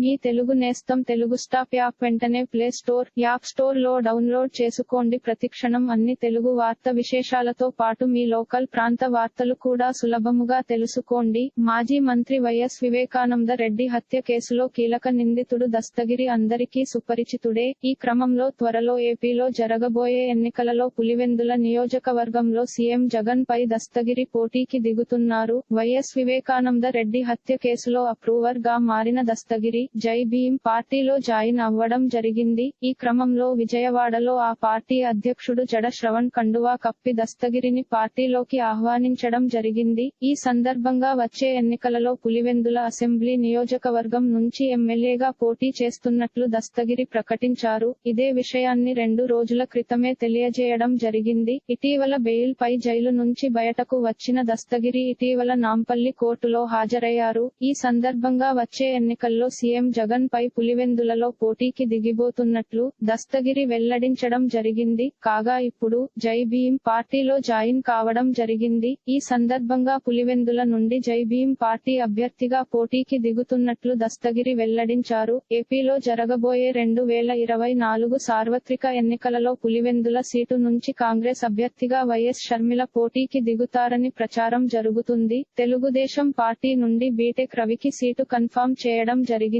మీ తెలుగు నేస్తం Telugu stop app వెంటనే play store app స్టోర్లో డౌన్లోడ్ చేసుకోండి. ప్రతిక్షణం అన్ని తెలుగు వార్త విశేషాలతో పాటు మీ లోకల్ ప్రాంత వార్తలు కూడా సులభముగా తెలుసుకోండి. మాజీ మంత్రి వైఎస్ వివేకానంద రెడ్డి హత్య కేసులో కీలక నిందితుడు దస్తగిరి అందరికీ సుపరిచితుడే. ఈ క్రమంలో త్వరలో ఏపీలో జరగబోయే ఎన్నికలలో పులివెందుల నియోజకవర్గంలో సీఎం జగన్ పై దస్తగిరి పోటీకి దిగుతున్నారు. వైఎస్ వివేకానంద రెడ్డి హత్య కేసులో అప్రూవర్గా మారిన దస్తగిరి జై భీమ్ పార్టీలో జాయిన్ అవ్వడం జరిగింది. ఈ క్రమంలో విజయవాడలో ఆ పార్టీ అధ్యక్షుడు జడ శ్రవణ్ కండువా కప్పి దస్తగిరిని పార్టీలోకి ఆహ్వానించడం జరిగింది. ఈ సందర్భంగా వచ్చే ఎన్నికలలో పులివెందుల అసెంబ్లీ నియోజకవర్గం నుంచి ఎమ్మెల్యేగా పోటీ చేస్తున్నట్లు దస్తగిరి ప్రకటించారు. ఇదే విషయాన్ని రెండు రోజుల క్రితమే తెలియజేయడం జరిగింది. ఇటీవల బెయిల్ పై జైలు నుంచి బయటకు వచ్చిన దస్తగిరి ఇటీవల నాంపల్లి కోర్టులో హాజరయ్యారు. ఈ సందర్భంగా వచ్చే ఎన్నికల్లో సీఎం జగన్ పై పులివెందులలో పోటీకి దిగిబోతున్నట్లు దస్తగిరి వెల్లడించడం జరిగింది. కాగా ఇప్పుడు జై భీం పార్టీలో జాయిన్ కావడం జరిగింది. ఈ సందర్భంగా పులివెందుల నుండి జై భీం పార్టీ అభ్యర్థిగా పోటీకి దిగుతున్నట్లు దస్తగిరి వెల్లడించారు. ఏపీలో జరగబోయే రెండు వేల ఇరవై నాలుగు సార్వత్రిక ఎన్నికలలో పులివెందుల సీటు నుంచి కాంగ్రెస్ అభ్యర్థిగా వైఎస్ షర్మిల పోటీకి దిగుతారని ప్రచారం జరుగుతుంది. తెలుగుదేశం పార్టీ నుండి బీటెక్ రవికి సీటు కన్ఫామ్ చేయడం జరిగింది.